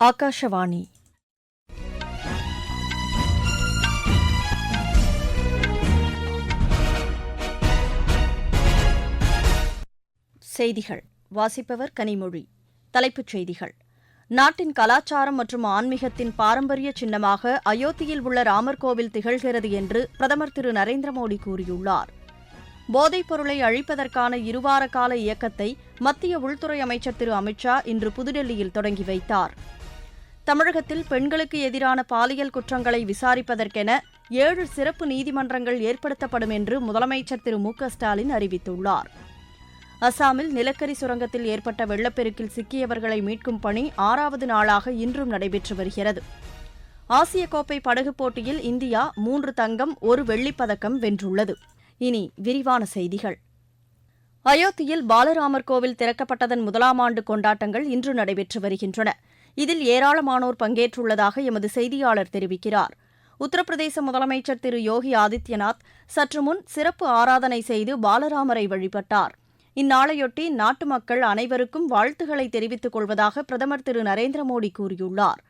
ஆகாஷவாணி செய்திகள். வாசிப்பவர் கனிமொழி. தலைப்புச் செய்திகள். நாட்டின் கலாச்சாரம் மற்றும் ஆன்மீகத்தின் பாரம்பரிய சின்னமாக அயோத்தியில் உள்ள ராமர் கோவில் திகழ்கிறது என்று பிரதமர் திரு நரேந்திர மோடி கூறியுள்ளார். போதைப் பொருளை அழிப்பதற்கான இருவார கால இயக்கத்தை மத்திய உள்துறை அமைச்சர் திரு அமித்ஷா இன்று புதுடெல்லியில் தொடங்கி வைத்தார். தமிழகத்தில் பெண்களுக்கு எதிரான பாலியல் குற்றங்களை விசாரிப்பதற்கென ஏழு சிறப்பு நீதிமன்றங்கள் ஏற்படுத்தப்படும் என்று முதலமைச்சர் திரு மு க ஸ்டாலின் அறிவித்துள்ளார். அசாமில் நிலக்கரி சுரங்கத்தில் ஏற்பட்ட வெள்ளப்பெருக்கில் சிக்கியவர்களை மீட்கும் பணி ஆறாவது நாளாக இன்றும் நடைபெற்று வருகிறது. ஆசிய கோப்பை படகு போட்டியில் இந்தியா மூன்று தங்கம் ஒரு வெள்ளிப் பதக்கம் வென்றுள்ளது. இனி விரிவான செய்திகள். அயோத்தியில் பாலராமர் கோவில் திறக்கப்பட்டதன் முதலாம் ஆண்டு கொண்டாட்டங்கள் இன்று நடைபெற்று வருகின்றன. இதில் ஏராளமானோர் பங்கேற்றுள்ளதாக எமது செய்தியாளர் தெரிவிக்கிறார். உத்தரப்பிரதேச முதலமைச்சர் திரு யோகி ஆதித்யநாத் சற்று முன் சிறப்பு ஆராதனை செய்து பாலராமரை வழிபட்டார். இந்நாளையொட்டி நாட்டு மக்கள் அனைவருக்கும் வாழ்த்துக்களை தெரிவித்துக் கொள்வதாக பிரதமர் திரு நரேந்திர மோடி கூறியுள்ளார்.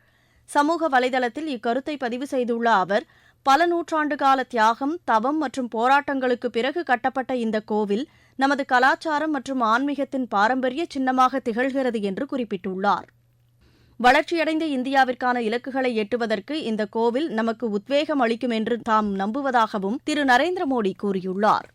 சமூக வலைதளத்தில் இக்கருத்தை பதிவு செய்துள்ள அவர் பல நூற்றாண்டு கால தியாகம் தவம் மற்றும் போராட்டங்களுக்கு பிறகு கட்டப்பட்ட இந்த கோவில் நமது கலாச்சாரம் மற்றும் ஆன்மீகத்தின் பாரம்பரிய சின்னமாக திகழ்கிறது என்று குறிப்பிட்டுள்ளார். வளர்ச்சியடைந்த இந்தியாவிற்கான இலக்குகளை எட்டுவதற்கு இந்த கோவில் நமக்கு உத்வேகம் அளிக்கும் என்று தாம் நம்புவதாகவும் திரு நரேந்திர மோடி கூறியுள்ளார்.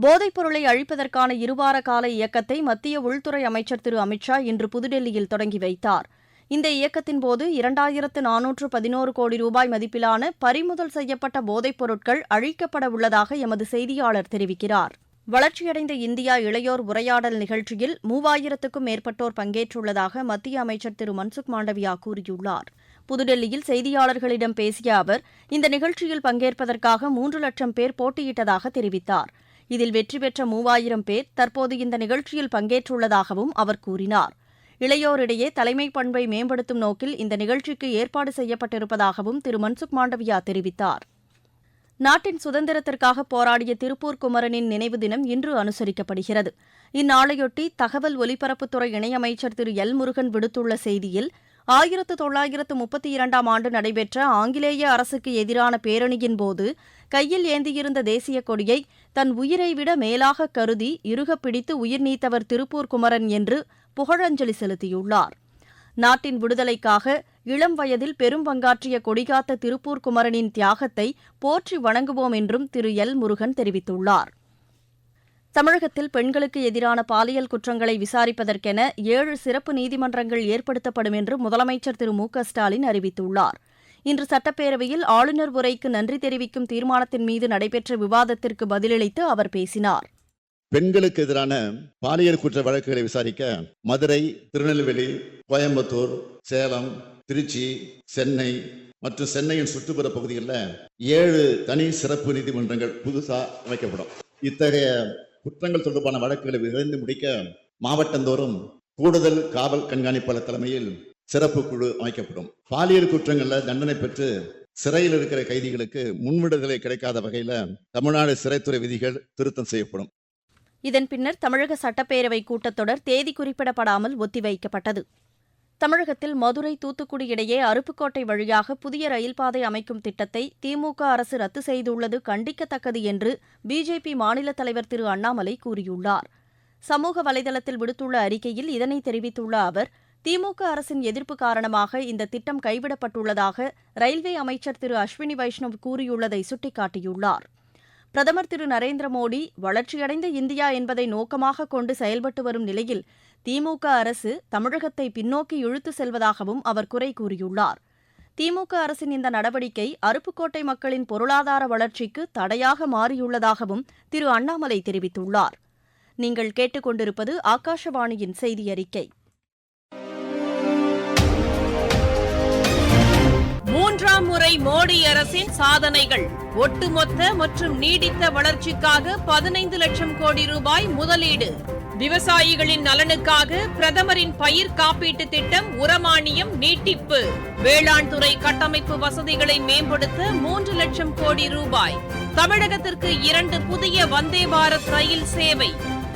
போதைப் பொருளை அழிப்பதற்கான இருவார கால இயக்கத்தை மத்திய உள்துறை அமைச்சர் திரு அமித்ஷா இன்று புதுடெல்லியில் தொடங்கி வைத்தார். இந்த இயக்கத்தின் போது இரண்டாயிரத்து நானூற்று பதினோரு கோடி ரூபாய் மதிப்பிலான பறிமுதல் செய்யப்பட்ட போதைப் பொருட்கள் அழிக்கப்பட உள்ளதாக எமது செய்தியாளர் தெரிவிக்கிறார். வளர்ச்சியடைந்த இந்தியா இளையோர் உரையாடல் நிகழ்ச்சியில் மூவாயிரத்துக்கும் மேற்பட்டோர் பங்கேற்றுள்ளதாக மத்திய அமைச்சர் திரு மன்சுக் மாண்டவியா கூறியுள்ளார். புதுடெல்லியில் செய்தியாளர்களிடம் பேசிய அவர் இந்த நிகழ்ச்சியில் பங்கேற்பதற்காக மூன்று லட்சம் பேர் போட்டியிட்டதாக தெரிவித்தார். இதில் வெற்றி பெற்ற மூவாயிரம் பேர் தற்போது இந்த நிகழ்ச்சியில் பங்கேற்றுள்ளதாகவும் அவர் கூறினார். இளையோரிடையே தலைமை பண்பை மேம்படுத்தும் நோக்கில் இந்த நிகழ்ச்சிக்கு ஏற்பாடு செய்யப்பட்டிருப்பதாகவும் திரு மன்சுக் மாண்டவியா தெரிவித்தார். நாட்டின் சுதந்திரத்திற்காக போராடிய திருப்பூர் குமரனின் நினைவு தினம் இன்று அனுசரிக்கப்படுகிறது. இந்நாளையொட்டி தகவல் ஒலிபரப்புத்துறை இணையமைச்சர் திரு. எல். முருகன் விடுத்துள்ள செய்தியில் ஆயிரத்து தொள்ளாயிரத்து முப்பத்தி இரண்டாம் ஆண்டு நடைபெற்ற ஆங்கிலேய அரசுக்கு எதிரான பேரணியின் போது கையில் ஏந்தியிருந்த தேசிய கொடியை தன் உயிரை விட மேலாக கருதி இறுகப் பிடித்து உயிர் நீத்தவர் திருப்பூர் குமரன் என்று புகழஞ்சலி செலுத்தியுள்ளார். நாட்டின் விடுதலைக்காக இளம் வயதில் பெரும் பங்காற்றிய கொடிகாத்த திருப்பூர் குமரனின் தியாகத்தை போற்றி வணங்குவோம் என்றும் திரு எல் முருகன் தெரிவித்துள்ளார். தமிழகத்தில் பெண்களுக்கு எதிரான பாலியல் குற்றங்களை விசாரிப்பதற்கென ஏழு சிறப்பு நீதிமன்றங்கள் ஏற்படுத்தப்படும் என்று முதலமைச்சர் திரு மு ஸ்டாலின் அறிவித்துள்ளார். இன்று சட்டப்பேரவையில் ஆளுநர் உரைக்கு நன்றி தெரிவிக்கும் தீர்மானத்தின் மீது நடைபெற்ற விவாதத்திற்கு பதிலளித்து அவர் பேசினார். பெண்களுக்கு எதிரான பாலியல் குற்ற வழக்குகளை விசாரிக்க மதுரை திருநெல்வேலி கோயம்புத்தூர் சேலம் திருச்சி சென்னை மற்றும் சென்னையின் சுற்றுப்புற பகுதிகளில் ஏழு தனி சிறப்பு நீதிமன்றங்கள் புதுசாக அமைக்கப்படும். இத்தகைய குற்றங்கள் தொடர்பான வழக்குகளை விரைந்து முடிக்க மாவட்டந்தோறும் கூடுதல் காவல் கண்காணிப்பாளர் தலைமையில் சிறப்பு குழு அமைக்கப்படும். பாலியல் குற்றங்களில் தண்டனை பெற்று சிறையில் இருக்கிற கைதிகளுக்கு முன்விடுதலை கிடைக்காத வகையில் தமிழ்நாடு சிறைத்துறை விதிகள் திருத்தம் செய்யப்படும். இதன் பின்னர் தமிழக சட்டப்பேரவை கூட்டத்தொடர் தேதி குறிப்பிடப்படாமல் ஒத்திவைக்கப்பட்டது. தமிழகத்தில் மதுரை தூத்துக்குடி இடையே அருப்புக்கோட்டை வழியாக புதிய ரயில் பாதை அமைக்கும் திட்டத்தை திமுக அரசு ரத்து செய்துள்ளது கண்டிக்கத்தக்கது என்று பிஜேபி மாநில தலைவர் திரு அண்ணாமலை கூறியுள்ளார். சமூக வலைதளத்தில் விடுத்துள்ள அறிக்கையில் இதனை தெரிவித்துள்ள அவர் திமுக அரசின் எதிர்ப்பு காரணமாக இந்த திட்டம் கைவிடப்பட்டுள்ளதாக ரயில்வே அமைச்சர் திரு அஸ்வினி வைஷ்ணவ் கூறியுள்ளதை சுட்டிக்காட்டியுள்ளார். பிரதமர் திரு நரேந்திர மோடி வளர்ச்சியடைந்த இந்தியா என்பதை நோக்கமாக கொண்டு செயல்பட்டு வரும் நிலையில் திமுக அரசு தமிழகத்தை பின்னோக்கி இழுத்து செல்வதாகவும் அவர் குறை கூறியுள்ளார். திமுக அரசின் இந்த நடவடிக்கை அருப்புக்கோட்டை மக்களின் பொருளாதார வளர்ச்சிக்கு தடையாக மாறியுள்ளதாகவும் திரு அண்ணாமலை தெரிவித்துள்ளார். நீங்கள் கேட்டுக்கொண்டிருப்பது ஆகாஷவாணியின் செய்தி அறிக்கை முறை மோடி அரசின் சாதனைகள். ஒட்டுமொத்த மற்றும் நீடித்த வளர்ச்சிக்காக பதினைந்து லட்சம் கோடி ரூபாய் முதலீடு. விவசாயிகளின் நலனுக்காக பிரதமரின் பயிர் காப்பீட்டு திட்டம் உரமானியம் நீட்டிப்பு. வேளாண் துறை கட்டமைப்பு வசதிகளை மேம்படுத்த மூன்று லட்சம் கோடி ரூபாய். தமிழகத்திற்கு இரண்டு புதிய வந்தே பாரத் ரயில் சேவை.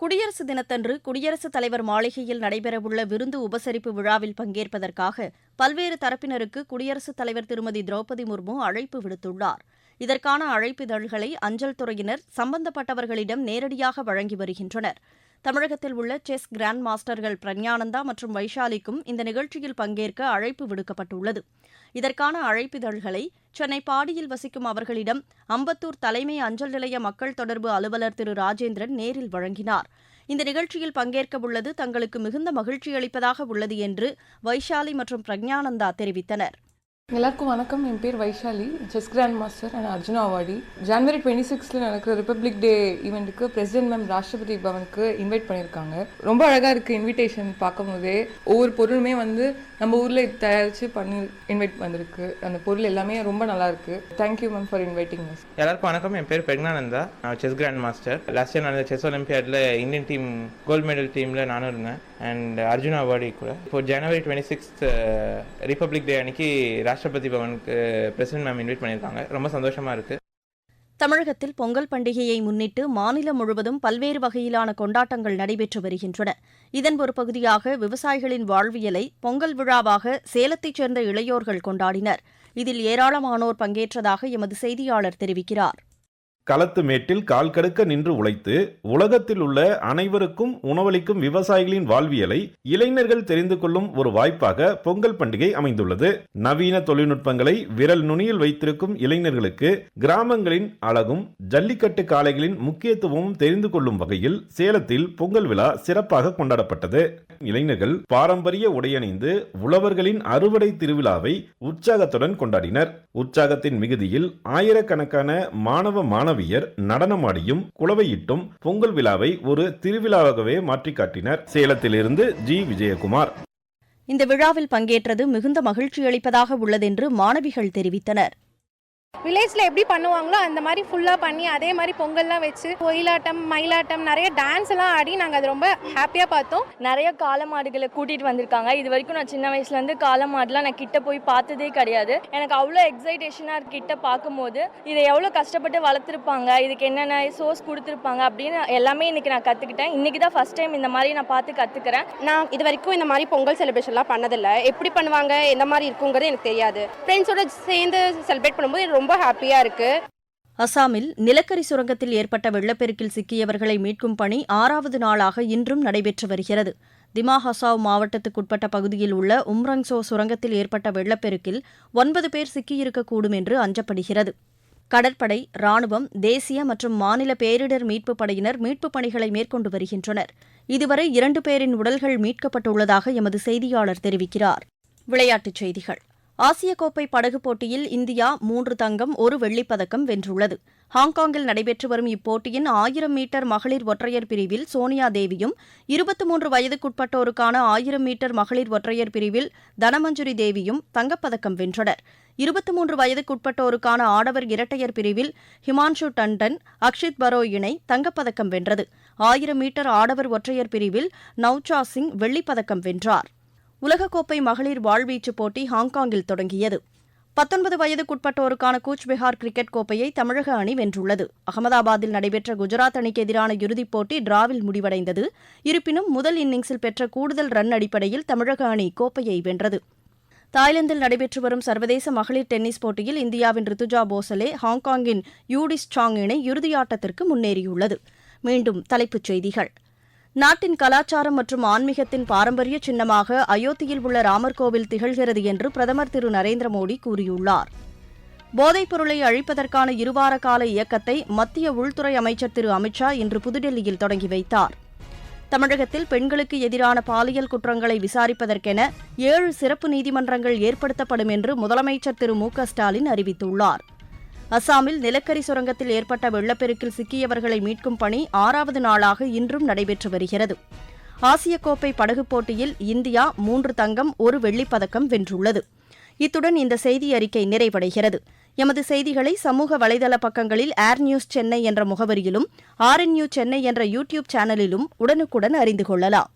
குடியரசு தினத்தன்று குடியரசுத் தலைவர் மாளிகையில் நடைபெறவுள்ள விருந்து உபசரிப்பு விழாவில் பங்கேற்பதற்காக பல்வேறு தரப்பினருக்கு குடியரசுத் தலைவர் திருமதி திரௌபதி முர்மு அழைப்பு விடுத்துள்ளார். இதற்கான அழைப்பிதழ்களை அஞ்சல் துறையினர் சம்பந்தப்பட்டவர்களிடம் நேரடியாக வழங்கி வருகின்றனர். தமிழகத்தில் உள்ள செஸ் கிராண்ட் மாஸ்டர்கள் பிரக்ஞானந்தா மற்றும் வைஷாலிக்கும் இந்த நிகழ்ச்சியில் பங்கேற்க அழைப்பு விடுக்கப்பட்டுள்ளது. இதற்கான அழைப்பிதழ்களை சென்னை பாடியில் வசிக்கும் அவர்களிடம் அம்பத்தூர் தலைமை அஞ்சல் நிலைய மக்கள் தொடர்பு அலுவலர் திரு ராஜேந்திரன் நேரில் வழங்கினார். இந்த நிகழ்ச்சியில் பங்கேற்க உள்ளது தங்களுக்கு மிகுந்த மகிழ்ச்சி அளிப்பதாக உள்ளது என்று வைஷாலி மற்றும் பிரக்ஞானந்தா தெரிவித்தனர். எல்லாருக்கும் வணக்கம். என் பேர் Vaishali. Chess grandmaster and Arjuna awardee January twenty சிக்ஸில் நடக்கிற ரிப்பப்ளிக் டே ஈவெண்ட்டுக்கு பிரசிடென்ட் மேம் ராஷ்டிரபதி பவனுக்கு இன்வைட் பண்ணியிருக்காங்க. ரொம்ப அழகாக இருக்குது இன்விடேஷன் பார்க்கும்போதே. ஒவ்வொரு பொருளுமே வந்து நம்ம ஊரில் தயாரித்து பண்ணி இன்வைட் வந்திருக்கு. அந்த பொருள் எல்லாமே ரொம்ப நல்லாயிருக்கு thank you ma'am for inviting miss எல்லாருக்கும் வணக்கம். என் பேர் பிரக்னானந்தா நான் chess grandmaster last year நடந்த செஸ் ஒலிம்பியாடில் இந்தியன் டீம் கோல்டு மெடல் டீமில் நானும் இருந்தேன். அண்ட் அர்ஜுனா அவார்டி கூட. இப்போ January twenty sixth Republic Day அன்னைக்கு ராஷ்டிரபதி பவனுக்கு பிரசிடென்ட் மேம் இன்வைட் பண்ணியிருக்காங்க. ரொம்ப சந்தோஷமாக இருக்குது தமிழகத்தில் பொங்கல் பண்டிகையை முன்னிட்டு மாநிலம் முழுவதும் பல்வேறு வகையிலான கொண்டாட்டங்கள் நடைபெற்று வருகின்றன. இதன் ஒரு பகுதியாக விவசாயிகளின் வாழ்வியலை பொங்கல் விழாவாக சேலத்தைச் சேர்ந்த இளையோர்கள் கொண்டாடினர். இதில் ஏராளமானோர் பங்கேற்றதாக எமது செய்தியாளர் தெரிவிக்கிறார். களத்து மேட்டில் கால் கடுக்க நின்று உழைத்து உலகத்தில் உள்ள அனைவருக்கும் உணவளிக்கும் விவசாயிகளின் வாழ்வியலை இளைஞர்கள் தெரிந்து கொள்ளும் ஒரு வாய்ப்பாக பொங்கல் பண்டிகை அமைந்துள்ளது. நவீன தொழில்நுட்பங்களை விரல் நுனியில் வைத்திருக்கும் இளைஞர்களுக்கு கிராமங்களின் அழகும் ஜல்லிக்கட்டு காளைகளின் முக்கியத்துவமும் தெரிந்து கொள்ளும் வகையில் சேலத்தில் பொங்கல் விழா சிறப்பாக கொண்டாடப்பட்டது. இளைஞர்கள் பாரம்பரிய உடையணிந்து உழவர்களின் அறுவடை திருவிழாவை உற்சாகத்துடன் கொண்டாடினர். உற்சாகத்தின் மிகுதியில் ஆயிரக்கணக்கான மாணவ மாணவியர் நடனமாடியும் குளவையிட்டும் பொங்கல் விழாவை ஒரு திருவிழாவாகவே மாற்றி காட்டினர். சேலத்திலிருந்து ஜி. விஜயகுமார். இந்த விழாவில் பங்கேற்றது மிகுந்த மகிழ்ச்சியளிப்பதாக உள்ளதென்று மாணவிகள் தெரிவித்தனர். வில்லேஜில் எப்படி பண்ணுவாங்களோ அந்த மாதிரி ஃபுல்லாக பண்ணி அதே மாதிரி பொங்கல்லாம் வச்சு ஒயிலாட்டம் மயிலாட்டம் நிறைய டான்ஸ் எல்லாம் ஆடி நாங்கள் அது ரொம்ப ஹாப்பியாக பார்த்தோம். நிறைய காளை மாடுகளை கூட்டிட்டு வந்திருக்காங்க. இது வரைக்கும் நான் சின்ன வயசுல இருந்து காளை மாடுலாம் நான் கிட்ட போய் பார்த்ததே கிடையாது. எனக்கு அவ்வளோ எக்ஸைட்டேஷனாக இருக்கு கிட்ட பார்க்கும்போது. இதை எவ்வளோ கஷ்டப்பட்டு வளர்த்துருப்பாங்க இதுக்கு என்னென்ன சோர்ஸ் கொடுத்துருப்பாங்க அப்படின்னு எல்லாமே இன்னைக்கு நான் கற்றுக்கிட்டேன் இன்னைக்கு தான் ஃபர்ஸ்ட் டைம் இந்த மாதிரி நான் பார்த்து கற்றுக்கிறேன் நான் இது வரைக்கும் இந்த மாதிரி பொங்கல் செலிப்ரேஷன்லாம் பண்ணதில்லை. எப்படி பண்ணுவாங்க எந்த மாதிரி இருக்குங்கிறது எனக்கு தெரியாது. ஃப்ரெண்ட்ஸோட சேர்ந்து செலிப்ரேட் பண்ணும்போது ரொம்ப ஹாப்பியாக இருக்குது அசாமில் நிலக்கரி சுரங்கத்தில் ஏற்பட்ட வெள்ளப்பெருக்கில் சிக்கியவர்களை மீட்கும் பணி ஆறாவது நாளாக இன்றும் நடைபெற்று வருகிறது. திமா ஹசாவ் மாவட்டத்துக்குட்பட்ட பகுதியில் உள்ள உம்ரங்சோ சுரங்கத்தில் ஏற்பட்ட வெள்ளப்பெருக்கில் ஒன்பது பேர் சிக்கியிருக்கக்கூடும் என்று அஞ்சப்படுகிறது. கடற்படை ராணுவம் தேசிய மற்றும் மாநில பேரிடர் மீட்புப் படையினர் மீட்புப் பணிகளை மேற்கொண்டு வருகின்றனர். இதுவரை இரண்டு பேரின் உடல்கள் மீட்கப்பட்டுள்ளதாக எமது செய்தியாளர் தெரிவிக்கிறார். விளையாட்டுச் செய்திகள். ஆசிய கோப்பை படகு போட்டியில் இந்தியா மூன்று தங்கம் ஒரு வெள்ளிப் பதக்கம் வென்றுள்ளது. ஹாங்காங்கில் நடைபெற்று வரும் இப்போட்டியின் ஆயிரம் மீட்டர் மகளிர் ஒற்றையர் பிரிவில் சோனியா தேவியும் இருபத்தி மூன்று வயதுக்குட்பட்டோருக்கான ஆயிரம் மீட்டர் மகளிர் ஒற்றையர் பிரிவில் தனமஞ்சுரி தேவியும் தங்கப்பதக்கம் வென்றனர். இருபத்தி மூன்று வயதுக்குட்பட்டோருக்கான ஆடவர் இரட்டையர் பிரிவில் ஹிமான்ஷு டண்டன் அக்ஷித் பரோ இணை தங்கப்பதக்கம் வென்றது. ஆயிரம் மீட்டர் ஆடவர் ஒற்றையர் பிரிவில் நவ்சா சிங் வெள்ளிப் பதக்கம் வென்றார். உலகக்கோப்பை மகளிர் வாழ்வீச்சுப் போட்டி ஹாங்காங்கில் தொடங்கியது. பத்தொன்பது வயதுக்குட்பட்டோருக்கான கூச்பெஹார் கிரிக்கெட் கோப்பையை தமிழக அணி வென்றுள்ளது. அகமதாபாத்தில் நடைபெற்ற குஜராத் அணிக்கு எதிரான இறுதிப் போட்டி டிராவில் முடிவடைந்தது. இருப்பினும் முதல் இன்னிங்ஸில் பெற்ற கூடுதல் ரன் அடிப்படையில் தமிழக அணி கோப்பையை வென்றது. தாய்லாந்தில் நடைபெற்று வரும் சர்வதேச மகளிர் டென்னிஸ் போட்டியில் இந்தியாவின் ரித்துஜா போசலே ஹாங்காங்கின் யூடிஸ் சாங் இணை இறுதியாட்டத்திற்கு முன்னேறியுள்ளது. மீண்டும் தலைப்புச் செய்திகள். நாட்டின் கலாச்சாரம் மற்றும் ஆன்மீகத்தின் பாரம்பரிய சின்னமாக அயோத்தியில் உள்ள ராமர் கோவில் திகழ்கிறது என்று பிரதமர் திரு நரேந்திர மோடி கூறியுள்ளார். போதைப் பொருளை அழிப்பதற்கான இருவார கால இயக்கத்தை மத்திய உள்துறை அமைச்சர் திரு அமித்ஷா இன்று புதுடெல்லியில் தொடங்கி வைத்தார். தமிழகத்தில் பெண்களுக்கு எதிரான பாலியல் குற்றங்களை விசாரிப்பதற்கென ஏழு சிறப்பு நீதிமன்றங்கள் ஏற்படுத்தப்படும் என்று முதலமைச்சர் திரு மு க ஸ்டாலின் அறிவித்துள்ளார். அசாமில் நிலக்கரி சுரங்கத்தில் ஏற்பட்ட வெள்ளப்பெருக்கில் சிக்கியவர்களை மீட்கும் பணி ஆறாவது நாளாக இன்றும் நடைபெற்று வருகிறது. ஆசிய கோப்பை படகுப் போட்டியில் இந்தியா மூன்று தங்கம் ஒரு வெள்ளிப் பதக்கம் வென்றுள்ளது. இத்துடன் இந்த செய்தி அறிக்கை நிறைவடைகிறது. எமது செய்திகளை சமூக வலைதள பக்கங்களில் ஏர் நியூஸ் சென்னை என்ற முகவரியிலும் ஆர்என் நியூஸ் சென்னை என்ற யூடியூப் சேனலிலும் உடனுக்குடன் அறிந்து கொள்ளலாம்.